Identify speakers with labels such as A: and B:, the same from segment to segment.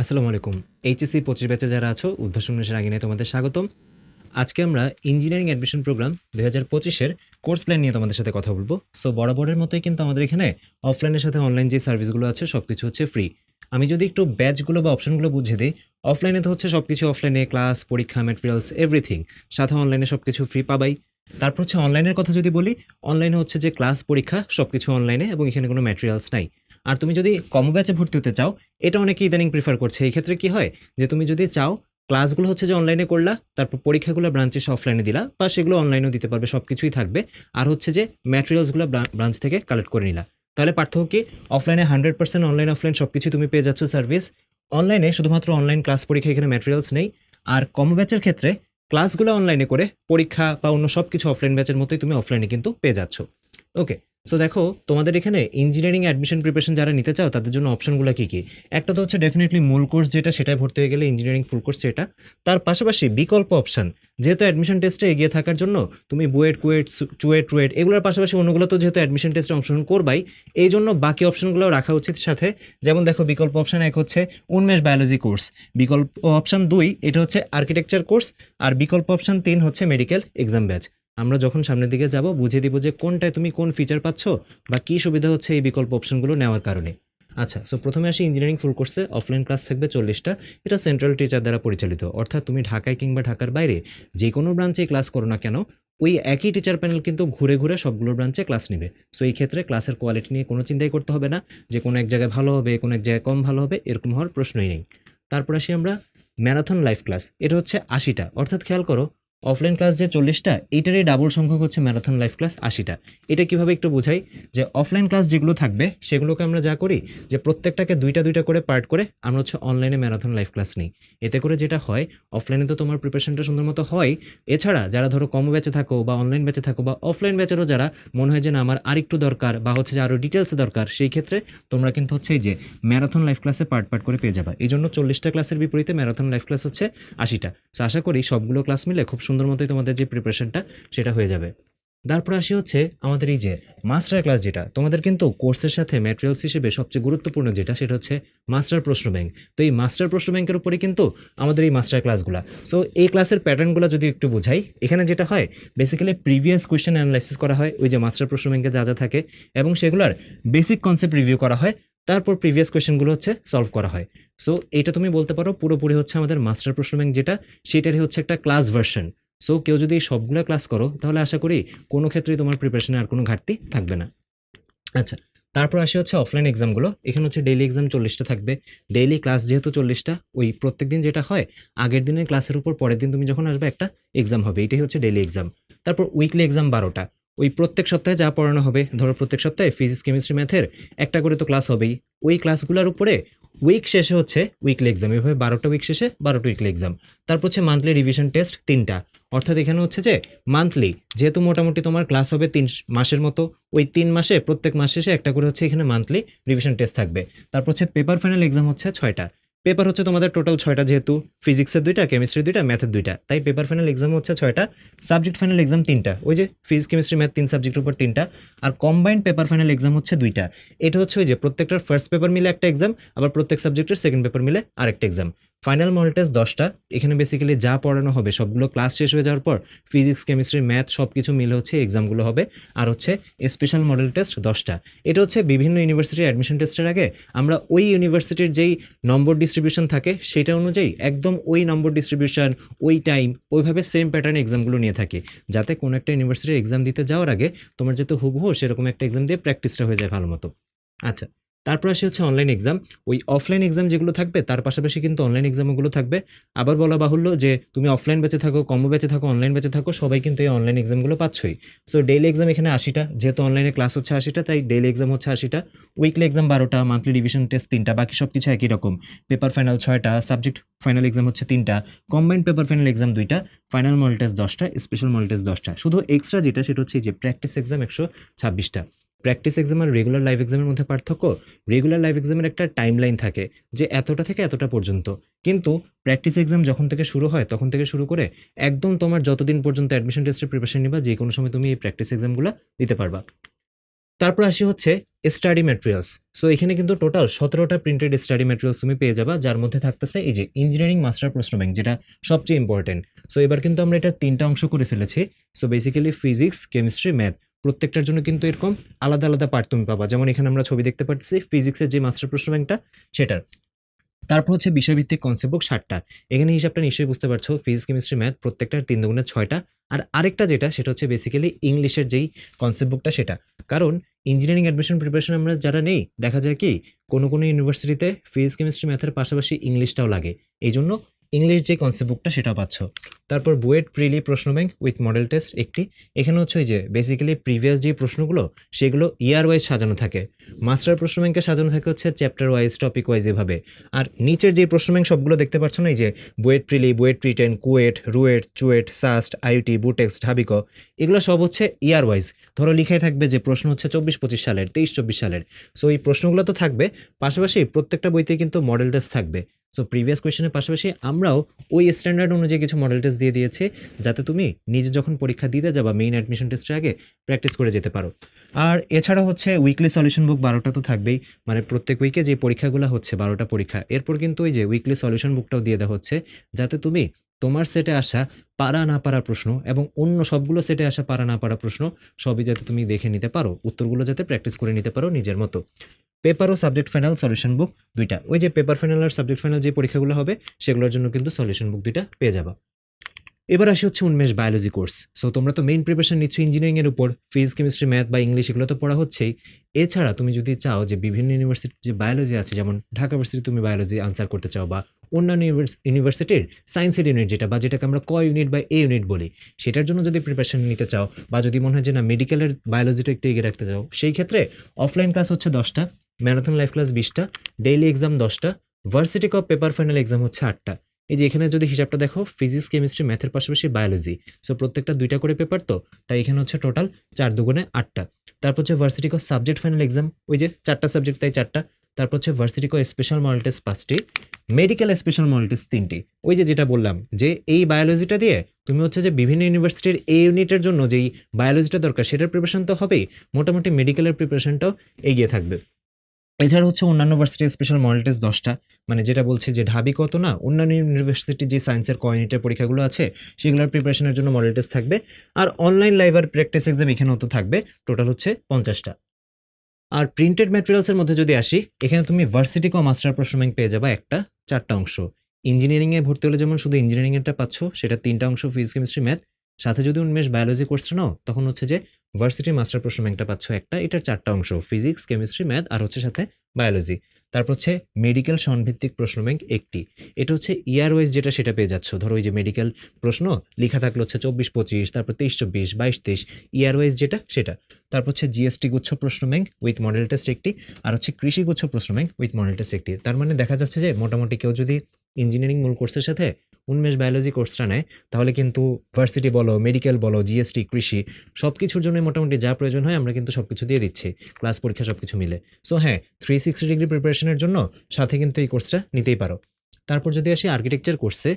A: আসসালামু আলাইকুম। এইচএসসি পঁচিশ ব্যাচে যারা আছো, উদ্ভাসন উনিশের আগে নিয়ে তোমাদের স্বাগতম। আজকে আমরা ইঞ্জিনিয়ারিং অ্যাডমিশন প্রোগ্রাম দু হাজার পঁচিশের কোর্স প্ল্যান নিয়ে তোমাদের সাথে কথা বলব। সো বরাবরের মতোই কিন্তু আমাদের এখানে অফলাইনের সাথে অনলাইন যে সার্ভিসগুলো আছে সব কিছু হচ্ছে ফ্রি আমি যদি একটু ব্যাচগুলো বা অপশনগুলো বুঝে দিই অফলাইনে তো হচ্ছে সব কিছু অফলাইনে ক্লাস পরীক্ষা ম্যাটেরিয়ালস এভরিথিং সাথে অনলাইনে সব কিছু ফ্রি পাবাই। তারপর হচ্ছে অনলাইনের কথা যদি বলি অনলাইনে হচ্ছে যে ক্লাস পরীক্ষা সব কিছু অনলাইনে এবং এখানে কোনো ম্যাটেরিয়ালস নাই। আর তুমি যদি কম ব্যাচে ভর্তি হতে চাও, এটা অনেকে ইদানিং প্রিফার করছে। এই ক্ষেত্রে কি হয় যে, তুমি যদি চাও ক্লাসগুলো হচ্ছে যে অনলাইনে করলা, তারপর পরীক্ষাগুলো ব্রাঞ্চে অফলাইনে দিলা, বা সেগুলো অনলাইনেও দিতে পারবে সব কিছুই থাকবে। আর হচ্ছে যে ম্যাটেরিয়ালসগুলো ব্রাঞ্চ থেকে কালেক্ট করে নিলা। তাহলে পার্থক্য কি? অফলাইনে হান্ড্রেড পার্সেন্ট অনলাইন অফলাইন সব কিছু তুমি পেয়ে যাচ্ছ সার্ভিস অনলাইনে শুধুমাত্র অনলাইন ক্লাস পরীক্ষা এখানে ম্যাটেরিয়ালস নেই। আর কম ব্যাচের ক্ষেত্রে ক্লাসগুলো অনলাইনে করে পরীক্ষা বা অন্য সব কিছু অফলাইন ব্যাচের মতোই তুমি অফলাইনে কিন্তু পেয়ে যাচ্ছ। ওকে সো দেখো, তোমাদের এখানে ইঞ্জিনিয়ারিং অ্যাডমিশন প্রিপারেশন যারা নিতে চাও, তাদের জন্য অপশনগুলো কী কী? একটা তো হচ্ছে ডেফিনেটলি মূল কোর্স যেটা সেটাই ভর্তি হয়ে গেলে ইঞ্জিনিয়ারিং ফুল কোর্স সেটা। তার পাশাপাশি বিকল্প অপশন যেহেতু অ্যাডমিশন টেস্টে এগিয়ে থাকার জন্য তুমি বুয়েট, কুয়েট চুয়েট টুয়েট এগুলোর পাশাপাশি অন্যগুলো তো যেহেতু অ্যাডমিশন টেস্টে অংশগ্রহণ করবাই, এই জন্য বাকি অপশনগুলো রাখা উচিত সাথে। যেমন দেখো, বিকল্প অপশন এক হচ্ছে উন্মেষ বায়োলজি কোর্স বিকল্প অপশন দুই, এটা হচ্ছে আর্কিটেকচার কোর্স আর বিকল্প অপশন তিন হচ্ছে মেডিকেল এক্সাম ব্যাচ আমরা যখন সামনের দিকে যাব, বুঝিয়ে দিব যে কোনটায় তুমি কোন ফিচার পাচ্ছ বা কী সুবিধা হচ্ছে এই বিকল্প অপশনগুলো নেওয়ার কারণে। আচ্ছা সো প্রথমে আসি ইঞ্জিনিয়ারিং ফুল কোর্সে অফলাইন ক্লাস থাকবে চল্লিশটা। এটা সেন্ট্রাল টিচার দ্বারা পরিচালিত। অর্থাৎ তুমি ঢাকায় কিংবা ঢাকার বাইরে যে কোনো ব্রাঞ্চে ক্লাস করো না কেন, ওই একই টিচার প্যানেল কিন্তু ঘুরে ঘুরে সবগুলো ব্রাঞ্চে ক্লাস নেবে। সো এই ক্ষেত্রে ক্লাসের কোয়ালিটি নিয়ে কোনো চিন্তাই করতে হবে না। যে কোনো এক জায়গায় ভালো হবে, কোনো এক জায়গায় কম ভালো হবে, এরকম হওয়ার প্রশ্নই নেই। তারপর আসি আমরা ম্যারাথন লাইভ ক্লাস এটা হচ্ছে আশিটা। অর্থাৎ খেয়াল করো অফলাইন ক্লাস যে চল্লিশটা, এইটারই ডাবল সংখ্যক হচ্ছে ম্যারাথন লাইভ ক্লাস আশিটা। এটা কীভাবে একটু বোঝাই? যে অফলাইন ক্লাস যেগুলো থাকবে, সেগুলোকে আমরা যা করি, যে প্রত্যেকটাকে দুইটা দুইটা করে পার্ট করে আমরা হচ্ছে অনলাইনে ম্যারাথন লাইভ ক্লাস নিই। এতে করে যেটা হয় অফলাইনে তো তোমার প্রিপারেশনটা সুন্দর মতো হয়। এছাড়া যারা ধরো কম ব্যাচে থাকো বা অনলাইন ব্যাচে থাকো বা অফলাইন ব্যাচেরও যারা মনে হয় যে না, আমার আরেকটু দরকার বা হচ্ছে যে আরও ডিটেলসে দরকার, সেই ক্ষেত্রে তোমরা কিন্তু হচ্ছে এই যে ম্যারাথন লাইভ ক্লাসে পার্ট পার্ট করে পেয়ে যাবে। এই জন্য চল্লিশটা ক্লাসের বিপরীতে ম্যারাথন লাইভ ক্লাস হচ্ছে আশিটা। আশা করি সবগুলো ক্লাস মিলে খুব সুন্দর মতোই তোমাদের যে প্রিপারেশনটা সেটা হয়ে যাবে। তারপর আসি হচ্ছে আমাদের এই যে মাস্টার ক্লাস যেটা, তোমাদের কিন্তু কোর্সের সাথে ম্যাটেরিয়ালস হিসেবে সবচেয়ে গুরুত্বপূর্ণ যেটা সেটা হচ্ছে মাস্টার প্রশ্ন ব্যাংক তো এই মাস্টার প্রশ্ন ব্যাংকের উপরে কিন্তু আমাদের এই মাস্টার ক্লাসগুলো সো এই ক্লাসের প্যাটার্নগুলো যদি একটু বোঝাই, এখানে যেটা হয় বেসিক্যালি প্রিভিয়াস কোয়েশ্চেন অ্যানালাইসিস করা হয়, ওই যে মাস্টার প্রশ্ন ব্যাংকে যা যা থাকে, এবং সেগুলোর বেসিক কনসেপ্ট রিভিউ করা হয় তারপর প্রিভিয়াস কোয়েশ্চেনগুলো হচ্ছে সলভ করা হয়। সো এটা তুমি বলতে পারো পুরোপুরি হচ্ছে আমাদের মাস্টার প্রশ্ন ব্যাংক যেটা, সেটারই হচ্ছে একটা ক্লাস ভার্সন সো কেউ যদি সবগুলো ক্লাস করো, তাহলে আশা করি কোনো ক্ষেত্রেই তোমার প্রিপারেশনে আর কোনো ঘাটতি থাকবে না। আচ্ছা তারপর আসে হচ্ছে অফলাইন এক্সামগুলো এখানে হচ্ছে ডেইলি এক্সাম চল্লিশটা থাকবে। ডেইলি ক্লাস যেহেতু চল্লিশটা, ওই প্রত্যেক দিন যেটা হয়, আগের দিনের ক্লাসের উপর পরের দিন তুমি যখন আসবে একটা এক্সাম হবে। এটাই হচ্ছে ডেইলি এক্সাম তারপর উইকলি এক্সাম বারোটা। ওই প্রত্যেক সপ্তাহে যা পড়ানো হবে, ধরো প্রত্যেক সপ্তাহে ফিজিক্স কেমিস্ট্রি ম্যাথের একটা করে তো ক্লাস হবেই। ওই ক্লাসগুলোর উপরে উইক শেষে হচ্ছে উইকলি এক্সাম এভাবে বারোটা উইক শেষে বারোটা উইকলি এক্সাম তারপর হচ্ছে মান্থলি রিভিশন টেস্ট তিনটা। অর্থাৎ এখানে হচ্ছে যে মান্থলি যেহেতু মোটামুটি তোমার ক্লাস হবে তিন মাসের মতো, ওই তিন মাসে, প্রত্যেক মাস শেষে একটা করে হচ্ছে এখানে মান্থলি রিভিশন টেস্ট থাকবে। তারপর হচ্ছে পেপার ফাইনাল এক্সাম হচ্ছে ছয়টা। পেপার হচ্ছে তোমাদের টোটাল ছয়টা যেহেতু ফিজিক্সের দুইটা কেমিস্ট্রি দুইটা ম্যাথের দুইটা। তাই পেপার ফাইনাল এক্সাম হচ্ছে ছয়টা সাবজেক্ট ফাইনাল এক্সাম তিনটা। ওই যে ফিজিক্স কেমিস্ট্রি ম্যাথ তিন সাবজেক্টের উপর তিনটা, আর কম্বাইন্ড পেপার ফাইনাল এক্সাম হচ্ছে দুইটা। এটা হচ্ছে ওই যে প্রত্যেকটার ফার্স্ট পেপার মিলে একটা এক্সাম আবার প্রত্যেক সাবজেক্টের সেকেন্ড পেপার মিলে আরেকটা এক্সাম ফাইনাল মডেল টেস্ট দশটা। এখানে বেসিক্যালি যা পড়ানো হবে, সবগুলো ক্লাস শেষ হয়ে যাওয়ার পর ফিজিক্স কেমিস্ট্রি ম্যাথ সব কিছু মিলে হচ্ছে এক্সামগুলো হবে। আর হচ্ছে স্পেশাল মডেল টেস্ট দশটা। এটা হচ্ছে বিভিন্ন ইউনিভার্সিটির অ্যাডমিশন টেস্টের আগে আমরা ওই ইউনিভার্সিটির যেই নম্বর ডিস্ট্রিবিউশন থাকে, সেটা অনুযায়ী একদম ওই নম্বর ডিস্ট্রিবিউশন ওই টাইম ওইভাবে সেম প্যাটার্নে এক্সামগুলো নিয়ে থাকি। যাতে কোনো একটা ইউনিভার্সিটির এক্সাম দিতে যাওয়ার আগে তোমার যাতে হুবহু সেরকম একটা এক্সাম দিয়ে প্র্যাকটিসটা হয়ে যায় ভালো মতো। আচ্ছা তারপর আসে হচ্ছে অনলাইন এক্সাম ওই অফলাইন এক্সাম যেগুলো থাকবে, তার পাশাপাশি কিন্তু অনলাইন এক্সামগুলো থাকবে। আবার বলা বাহুল্য যে, তুমি অফলাইন বেঁচে থাকো কম্বো বেঁচে থাকো অনলাইন বেঁচে থাকো, সবাই কিন্তু এই অনলাইন এক্সামগুলো পাচ্ছই। সো ডেইলি এক্সাম এখানে আশিটা, যেহেতু অনলাইনে ক্লাস হচ্ছে আশিটা, তাই ডেইলি এক্সাম হচ্ছে আশিটা। উইকলি এক্সাম বারোটা মান্থলি ডিভিশন টেস্ট তিনটা, বাকি সব কিছু একই রকম। পেপার ফাইনাল ছয়টা সাবজেক্ট ফাইনাল এক্সাম হচ্ছে তিনটা। কম্বাইন্ড পেপার ফাইনাল এক্সাম দুইটা ফাইনাল মডেল টেস্ট দশটা স্পেশাল মডেল টেস্ট দশটা। শুধু এক্সট্রা যেটা, সেটা হচ্ছে যে প্র্যাকটিস এক্সাম একশো ছাব্বিশটা। প্র্যাকটিস এক্সাম আর রেগুলার লাইভ এক্সামের মধ্যে পার্থক্য? রেগুলার লাইভ এক্সামের একটা টাইম লাইন থাকে যে এতটা থেকে এতটা পর্যন্ত। কিন্তু প্র্যাকটিস এক্সাম যখন থেকে শুরু হয়, তখন থেকে শুরু করে একদম তোমার যতদিন পর্যন্ত অ্যাডমিশন টেস্টের প্রিপারেশন নিবা, যে কোনো সময় তুমি এই প্র্যাকটিস এক্সামগুলো দিতে পারবা। তারপর আসি হচ্ছে স্টাডি ম্যাটেরিয়ালস সো এখানে কিন্তু টোটাল সতেরোটা প্রিন্টেড স্টাডি ম্যাটেরিয়ালস তুমি পেয়ে যাবা, যার মধ্যে থাকতেছে এই যে ইঞ্জিনিয়ারিং মাস্টার প্রশ্ন ব্যাংক যেটা সবচেয়ে ইম্পর্টেন্ট সো এবার কিন্তু আমরা এটা তিনটা অংশ করে ফেলেছি। So basically physics chemistry math প্রত্যেকটার জন্য কিন্তু এরকম আলাদা আলাদা পার্ট তুমি পাবা। যেমন এখানে আমরা ছবি দেখতে পাচ্ছি ফিজিক্সের যে মাস্টার প্রশ্ন ব্যাংকটা, সেটার। তারপর হচ্ছে বিষয়ভিত্তিক কনসেপ্ট বুক ষাটটা। এখানে হিসাবটা নিশ্চয়ই বুঝতে পারছ ফিজিক্স কেমিস্ট্রি ম্যাথ প্রত্যেকটার তিন দুগুণে ছয়টা। আর আরেকটা যেটা, সেটা হচ্ছে বেসিক্যালি ইংলিশের যেই কনসেপ্ট বুকটা সেটা। কারণ ইঞ্জিনিয়ারিং অ্যাডমিশন প্রিপারেশন আমরা যারা নেই, দেখা যায় কি, কোনো কোনো ইউনিভার্সিটিতে ফিজিক্স কেমিস্ট্রি ম্যাথের পাশাপাশি ইংলিশটাও লাগে। এই জন্য ইংলিশ যে কনসেপ্ট বুকটা সেটা পাচ্ছ। তারপর বুয়েট প্রিলি প্রশ্ন ব্যাংক উইথ মডেল টেস্ট একটি। এখানে হচ্ছে ওই যে বেসিক্যালি প্রিভিয়াস যে প্রশ্নগুলো, সেগুলো ইয়ার ওয়াইজ সাজানো থাকে। মাস্টার প্রশ্ন ব্যাংকে সাজানো থাকে হচ্ছে চ্যাপ্টার ওয়াইজ টপিক ওয়াইজ এভাবে। আর নিচের যে প্রশ্ন ব্যাংক সবগুলো দেখতে পাচ্ছ না, এই যে বুয়েট প্রিলি, বুয়েট প্রিটেন কুয়েট, রুয়েট, চুয়েট, সাস্ট আইউটি বুটেক্স ঢাবিক এগুলো সব হচ্ছে ইয়ার ওয়াইজ ধরো লিখাই থাকবে যে প্রশ্ন হচ্ছে চব্বিশ পঁচিশ সালের তেইশ চব্বিশ সালের। সো এই প্রশ্নগুলো তো থাকবে, পাশাপাশি প্রত্যেকটা বইতে কিন্তু মডেল টেস্ট থাকবে। সো প্রিভিয়াস কোয়েশনের পাশাপাশি আমরাও ওই স্ট্যান্ডার্ড অনুযায়ী কিছু মডেল টেস্ট দিয়ে দিয়েছে, যাতে তুমি নিজে যখন পরীক্ষা দিতে যাবা মেইন অ্যাডমিশন টেস্টের আগে প্র্যাকটিস করে যেতে পারো। আর এছাড়া হচ্ছে উইকলি সলিউশন বুক বারোটা তো থাকবেই মানে প্রত্যেক উইকে যে পরীক্ষাগুলো হচ্ছে, বারোটা পরীক্ষা। এরপর কিন্তু ওই যে উইকলি সলিউশন বুকটাও দিয়ে দেওয়া হচ্ছে, যাতে তুমি তোমার সেটে আসা পারা না পারা প্রশ্ন এবং অন্য সবগুলো সেটে আসা পারা না পারা প্রশ্ন সবই যাতে তুমি দেখে নিতে পারো, উত্তরগুলো যাতে প্র্যাকটিস করে নিতে পারো নিজের মতো। পেপার ও সাবজেক্ট ফাইনাল সলিউশন বুক দুইটা। ওই যে পেপার ফাইনাল আর সাবজেক্ট ফাইনাল যে পরীক্ষাগুলো হবে, সেগুলোর জন্য কিন্তু সলিউশন বুক দুইটা পেয়ে যাবা। এবার আসে হচ্ছে উন্মেষ বায়োলজি কোর্স সো তোমরা তো মেইন প্রিপারেশন নিচ্ছ ইঞ্জিনিয়ারিং এর উপর ফিজিক্স কেমিস্ট্রি ম্যাথ বা ইংলিশ এগুলো তো পড়া হচ্ছেই। এছাড়া তুমি যদি চাও যে বিভিন্ন ইউনিভার্সিটির যে বায়োলজি আছে, যেমন ঢাকা ইউনিভার্সিটি তুমি বায়োলজি আনসার করতে চাও বা অন্যান্য ইউনিভার্স- ইউনিভার্সিটির সায়েন্সের ইউনিট যেটা বা যেটাকে আমরা ক ইউনিট বা এ ইউনিট বলি, সেটার জন্য যদি প্রিপারেশন নিতে চাও বা যদি মনে হয় যে না মেডিকেলের বায়োলজিটা একটু এগিয়ে রাখতে চাও, সেই ক্ষেত্রে অফলাইন ক্লাস হচ্ছে দশটা ম্যারাথন লাইফ ক্লাস বিশটা ডেইলি এক্সাম দশটা ভার্সিটি কপ পেপার ফাইনাল এক্সাম হচ্ছে আটটা। এই যে এখানে যদি হিসাবটা দেখো ফিজিক্স কেমিস্ট্রি ম্যাথের পাশাপাশি বায়োলজি সো প্রত্যেকটা দুইটা করে পেপার তো, তাই এখানে হচ্ছে টোটাল চার দুগুণে আটটা। তারপর হচ্ছে ভার্সিটি কো সাবজেক্ট ফাইনাল এক্সাম ওই যে চারটা সাবজেক্ট তাই চারটা। তারপর হচ্ছে ভার্সিটি কো স্পেশাল মডেল টেস্ট পাঁচটি মেডিকেল স্পেশাল মডেল টেস্ট তিনটি। ওই যে যেটা বললাম, যে এই বায়োলজিটা দিয়ে তুমি হচ্ছে যে বিভিন্ন ইউনিভার্সিটির এই ইউনিটের জন্য যেই বায়োলজিটা দরকার, সেটার প্রিপারেশন তো হবেই। মোটামুটি মেডিকেলের প্রিপারেশনটাও এগিয়ে থাকবে। এছাড়া হচ্ছে অন্যান্য ভার্সিটির স্পেশাল মডেল টেস্ট দশটা মানে যেটা বলছে যে ঢাবি কত না, অন্যান্য ইউনিভার্সিটির যে সায়েন্সের কমিউনিটির পরীক্ষাগুলো আছে, সেগুলোর প্রিপারেশনের জন্য মডেল টেস্ট থাকবে। আর অনলাইন লাইভ আর প্র্যাকটিস এক্সাম এখানেও তো থাকবে টোটাল হচ্ছে পঞ্চাশটা। আর প্রিন্টেড ম্যাটেরিয়ালসের মধ্যে যদি আসি, এখানে তুমি ভার্সিটি কম মাস্টার প্রশ্ন ব্যাংক পেয়ে যাবা একটা, চারটা অংশ। ইঞ্জিনিয়ারিংয়ে ভর্তি হলে যেমন শুধু ইঞ্জিনিয়ারিংয়েরটা পাচ্ছ, সেটা তিনটা অংশ ফিজিক্স কেমিস্ট্রি ম্যাথ সাথে যদি উন্মেষ বায়োলজি কোর্সটা নাও, তখন হচ্ছে যে ভার্সিটি মাস্টার প্রশ্ন ব্যাংকটা পাচ্ছ একটা, এটার চারটা অংশ ফিজিক্স কেমিস্ট্রি ম্যাথ আর হচ্ছে সাথে বায়োলজি তারপর হচ্ছে মেডিকেল সনভিত্তিক প্রশ্ন ব্যাংক একটি। এটা হচ্ছে ইয়ার ওয়াইজ যেটা সেটা পেয়ে যাচ্ছ। ধরো ওই যে মেডিকেল প্রশ্ন, লেখা থাকল হচ্ছে চব্বিশ, পঁচিশ, তারপর তেইশ, চব্বিশ, বাইশ, তেইশ ইয়ার ওয়াইজ যেটা সেটা। তারপর হচ্ছে জিএসটি গুচ্ছ প্রশ্ন ব্যাংক উইথ মডেল টেস্ট একটি, আর হচ্ছে কৃষি গুচ্ছ প্রশ্ন ব্যাংক উইথ মডেল টেস্ট একটি। তার মানে দেখা যাচ্ছে যে মোটামুটি কেউ যদি ইঞ্জিনিয়ারিং মূল কোর্সের সাথে উন্মেষ বায়োলজি কোর্সটা নেয়, তাহলে কিন্তু ভার্সিটি বলো মেডিকেল বলো জিএসটি কৃষি সব কিছুর জন্য মোটামুটি যা প্রয়োজন হয় আমরা কিন্তু সব কিছু দিয়ে দিচ্ছি ক্লাস পরীক্ষা সব কিছু মিলে। সো হ্যাঁ থ্রি সিক্সটি ডিগ্রি প্রিপারেশনের জন্য সাথে কিন্তু এই কোর্সটা নিতেই পারো। তারপর যদি আসি আর্কিটেকচার কোর্সে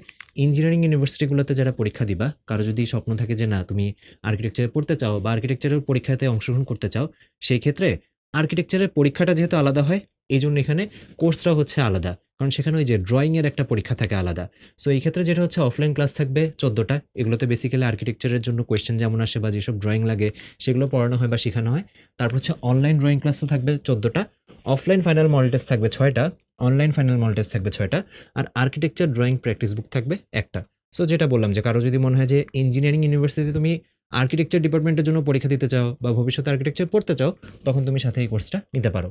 A: ইঞ্জিনিয়ারিং ইউনিভার্সিটিগুলোতে যারা পরীক্ষা দিবা, কারও যদি স্বপ্ন থাকে যে না, তুমি আর্কিটেকচারে পড়তে চাও বা আর্কিটেকচারের পরীক্ষাতে অংশগ্রহণ করতে চাও, সেই ক্ষেত্রে আর্কিটেকচারের পরীক্ষাটা যেহেতু আলাদা হয় এই জন্য এখানে কোর্সটাও হচ্ছে আলাদা। কারণ সেখানে ওই যে ড্রয়িংয়ের একটা পরীক্ষা থাকে আলাদা। সো এই ক্ষেত্রে যেটা হচ্ছে অফলাইন ক্লাস থাকবে চোদ্দোটা। এগুলোতে বেসিক্যালি আর্কিটেকচারের জন্য কোয়েশ্চেন যেমন আসে বা যেসব ড্রয়িং লাগে, সেগুলো পড়ানো হয় বা শেখানো হয়। তারপর হচ্ছে অনলাইন ড্রয়িং ক্লাসও থাকবে চোদ্দোটা। অফলাইন ফাইনাল মডেল টেস্ট থাকবে ছয়টা। অনলাইন ফাইনাল মডেল টেস্ট থাকবে ছয়টা। আর আর্কিটেকচার ড্রয়িং প্র্যাকটিস বুক থাকবে একটা। সো যেটা বললাম যে কারও যদি মনে হয় যে ইঞ্জিনিয়ারিং ইউনিভার্সিটিতে তুমি আর্কিটেকচার ডিপার্টমেন্টের জন্য পরীক্ষা দিতে চাও বা ভবিষ্যতে আর্কিটেকচার পড়তে চাও, তখন তুমি সাথে এই কোর্সটা নিতে পারো।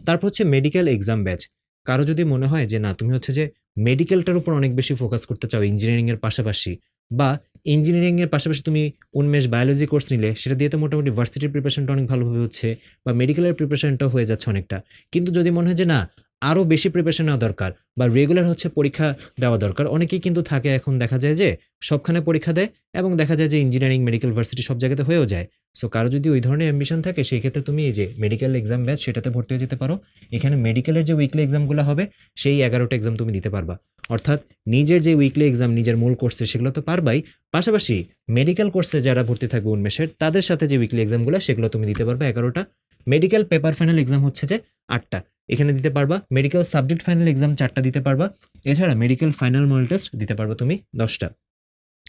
A: তারপর হচ্ছে মেডিকেল এক্সাম ব্যাচ কারও যদি মনে হয় যে, না, তুমি হচ্ছে যে মেডিকেলটার উপর অনেক বেশি ফোকাস করতে চাও ইঞ্জিনিয়ারিংয়ের পাশাপাশি বা ইঞ্জিনিয়ারিংয়ের পাশাপাশি তুমি উন্মেষ বায়োলজি কোর্স নিলে, সেটা দিয়ে তো মোটামুটি ভার্সিটির প্রিপারেশনটা অনেক ভালোভাবে হচ্ছে বা মেডিকেলের প্রিপারেশনটাও হয়ে যাচ্ছে অনেকটা। কিন্তু যদি মনে হয় যে, না আরও বেশি প্রিপারেশন নেওয়া দরকার বা রেগুলার হচ্ছে পরীক্ষা দেওয়া দরকার। অনেকেই কিন্তু থাকে এখন দেখা যায় যে সবখানে পরীক্ষা দেয় এবং দেখা যায় যে ইঞ্জিনিয়ারিং মেডিকেল ভার্সিটি সব জায়গাতে হয়েও যায়। সো কারও যদি ওই ধরনের অ্যাম্বিশন থাকে সেই ক্ষেত্রে তুমি এই যে মেডিকেল এক্সাম ব্যাচ সেটাতে ভর্তি হয়ে যেতে পারো। এখানে মেডিকেলের যে উইকলি এক্সামগুলো হবে, সেই এগারোটা এক্সাম তুমি দিতে পারবা। অর্থাৎ নিজের যে উইকলি এক্সাম নিজের মূল কোর্সে সেগুলো তো পারবাই। পাশাপাশি মেডিকেল কোর্সে যারা ভর্তি থাকবে উন্মেষের তাদের সাথে যে উইকলি এক্সামগুলো সেগুলো তুমি দিতে পারবে এগারোটা। মেডিকেল পেপার ফাইনাল এক্সাম হচ্ছে যে আটটা। এখানে দিতে পারবা মেডিকেল সাবজেক্ট ফাইনাল এক্সাম চারটা দিতে পারবা। এছাড়া মেডিকেল ফাইনাল মডেল টেস্ট দিতে পারবা তুমি দশটা।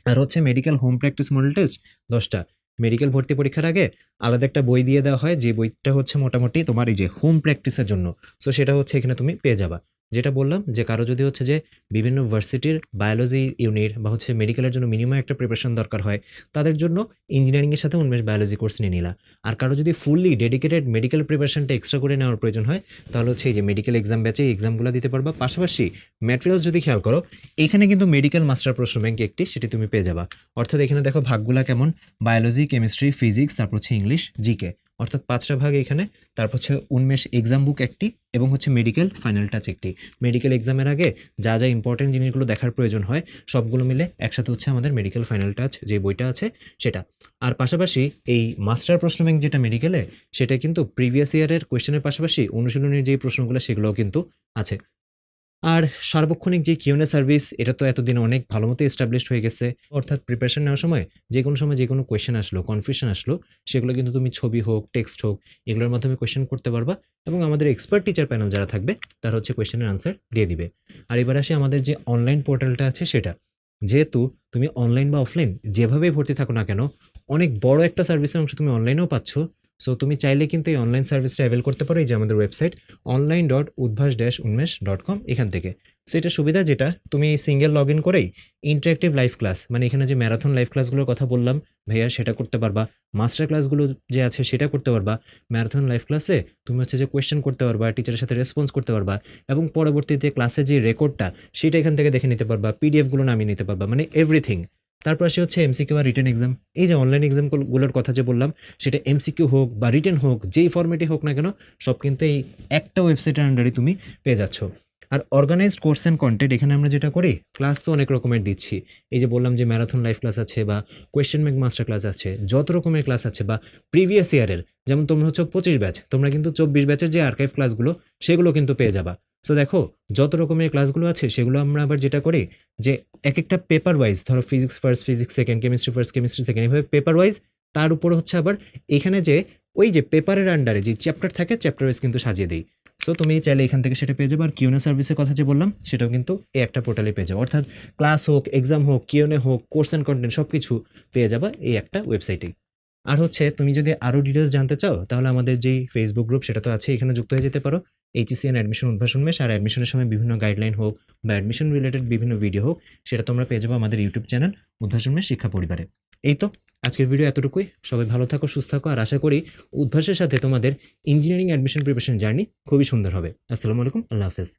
A: আর হচ্ছে medical home practice model test দশটা। মেডিকেল ভর্তি পরীক্ষার আগে আলাদা একটা বই দিয়ে দেওয়া হয়, যে বইটা হচ্ছে মোটামুটি তোমার এই যে হোম প্র্যাকটিসের জন্য। সো সেটা হচ্ছে এখানে তুমি পেয়ে যাবা। যেটা বললাম যে কারও যদি হচ্ছে যে বিভিন্ন ভার্সিটির বায়োলজি ইউনিট বা হচ্ছে মেডিকেলের জন্য মিনিমাম একটা প্রিপারেশন দরকার হয়, তাদের জন্য ইঞ্জিনিয়ারিংয়ের সাথে উন্মেষ বায়োলজি কোর্স নিয়ে নিলা। আর কারও যদি ফুললি ডেডিকেটেড মেডিকেল প্রিপারেশনটা এক্সট্রা করে নেওয়ার প্রয়োজন হয়, তাহলে হচ্ছে এই যে মেডিকেল এক্সাম ব্যাচে এই এক্সামগুলো দিতে পারবা। পাশাপাশি ম্যাটেরিয়ালস যদি খেয়াল করো, এখানে কিন্তু মেডিকেল মাস্টার প্রশ্ন ব্যাংক একটি, সেটি তুমি পেয়ে যাবা। অর্থাৎ এখানে দেখো ভাগগুলা কেমন? বায়োলজি কেমিস্ট্রি ফিজিক্স তারপর হচ্ছে ইংলিশ জিকে অর্থাৎ পাঁচটা ভাগ এখানে, তারপর হচ্ছে উন্মেষ এক্সাম বুক একটি এবং হচ্ছে মেডিকেল ফাইনাল টাচ একটি। মেডিকেল এক্সামের আগে যা যা ইম্পর্টেন্ট জিনিসগুলো দেখার প্রয়োজন হয়, সবগুলো মিলে একসাথে হচ্ছে আমাদের মেডিকেল ফাইনাল টাচ যে বইটা আছে, সেটা। আর পাশাপাশি এই মাস্টার প্রশ্ন ব্যাংক যেটা মেডিকেলে সেটা কিন্তু প্রিভিয়াস ইয়ারের কোয়েশ্চেনের পাশাপাশি অনুশীলনের যে প্রশ্নগুলো, সেগুলোও কিন্তু আছে। আর সার্বক্ষণিক যে কিউনে সার্ভিস এটা তো এতদিন অনেক ভালো মতো এস্টাবলিশড হয়ে গেছে। অর্থাৎ প্রিপারেশন নেওয়ার সময় যে কোনো সময় যে কোনো কোয়েশ্চেন আসলো কনফিউশন আসলো, সেগুলো কিন্তু তুমি ছবি হোক টেক্সট হোক, এগুলোর মাধ্যমে কোয়েশ্চেন করতে পারবা এবং আমাদের এক্সপার্ট টিচার প্যানেল যারা থাকবে, তারা হচ্ছে কোয়েশ্চেনের আনসার দিয়ে দিবে। আর এবার আসি আমাদের যে অনলাইন পোর্টালটা আছে সেটা। যেহেতু তুমি অনলাইন বা অফলাইন যেভাবেই ভর্তি থাকো না কেন, অনেক বড় একটা সার্ভিসের অংশ তুমি অনলাইনেও পাচ্ছ। সো তুমি চাইলে কিন্তু এই অনলাইন সার্ভিসটা অ্যাভেল করতে পারো, এই যে আমাদের website online dot Udvash dash Unmesh dot com এখান থেকে। সো এটা সুবিধা যেটা, তুমি এই সিঙ্গেল লগ ইন করেই ইন্টারেক্টিভ লাইভ ক্লাস মানে এখানে যে ম্যারাথন লাইভ ক্লাসগুলোর কথা বললাম, ভাইয়া, সেটা করতে পারবা। মাস্টার ক্লাসগুলো যে আছে, সেটা করতে পারবা। ম্যারাথন লাইভ ক্লাসে তুমি হচ্ছে যে কোয়েশ্চেন করতে পারবা টিচারের সাথে রেসপন্স করতে পারবা, এবং পরবর্তীতে ক্লাসে যে রেকর্ডটা সেটা এখান থেকে দেখে নিতে পারবা পিডিএফগুলো নামিয়ে নিতে পারবা মানে এভরিথিং তারপর আসে হচ্ছে এমসিকিউ আর রিটেন এক্সাম এই যে অনলাইন এক্সামগুলোর কথা যে বললাম, সেটা এমসিকিউ হোক বা রিটেন হোক, যেই ফর্মেটে হোক না কেন, সব কিন্তু এই একটা ওয়েবসাইটের আন্ডারে তুমি পেয়ে যাচ্ছ। আর অর্গানাইজড কোর্স অ্যান্ড কন্টেন্ট এখানে আমরা যেটা করি ক্লাস তো অনেক রকমের দিচ্ছি। এই যে বললাম যে ম্যারাথন লাইফ ক্লাস আছে বা কোয়েশ্চেন মেক মাস্টার ক্লাস আছে, যত রকমের ক্লাস আছে বা প্রিভিয়াস ইয়ারের যেমন তোমরা হচ্ছে পঁচিশ ব্যাচ তোমরা কিন্তু চব্বিশ ব্যাচের যে আর্কাইভ ক্লাসগুলো সেগুলো কিন্তু পেয়ে যাবা। সো দেখো, যত রকমের ক্লাসগুলো আছে, সেগুলো আমরা আবার যেটা করি যে এক একটা পেপার ওয়াইজ ধরো physics first physics second chemistry first chemistry second এভাবে পেপার ওয়াইজ তার উপর হচ্ছে আবার এখানে যে ওই যে পেপারের আন্ডারে যে চ্যাপ্টার থাকে চ্যাপ্টার ওয়াইজ কিন্তু সাজিয়ে দিই। সো তুমি চাইলে এখান থেকে সেটা পেয়ে যাবে। আর কিউনে সার্ভিসের কথা যে বললাম, সেটাও কিন্তু এই একটা পোর্টালে পেয়ে যাবে। অর্থাৎ ক্লাস হোক এক্সাম হোক কিউনে হোক কোর্স অ্যান্ড কন্টেন্ট সব কিছু পেয়ে যাবা এই একটা ওয়েবসাইটেই আর হচ্ছে তুমি যদি আরও ডিটেলস জানতে চাও, তাহলে আমাদের যেই ফেসবুক গ্রুপ সেটা তো আছে, এখানে যুক্ত হয়ে যেতে পারো। এইচএসিএন অ্যাডমিশন উদ্ভাসন মেশ আর অ্যাডমিশনের সময় বিভিন্ন গাইডলাইন হোক বা অ্যাডমিশন রিলেটেড বিভিন্ন ভিডিও হোক, সেটা তোমরা পেয়ে যাব আমাদের ইউটিউব চ্যানেল উদ্ভাসন মেশ শিক্ষা পরিবারে। এই তো, আজকের ভিডিও এতটুকুই। সবাই ভালো থাকো, সুস্থ থাকো, আর আশা করি উদ্ভাসের সাথে তোমাদের ইঞ্জিনিয়ারিং অ্যাডমিশন প্রিপারেশন জার্নি খুবই সুন্দর হবে। আসসালামু আলাইকুম, আল্লাহ হাফেজ।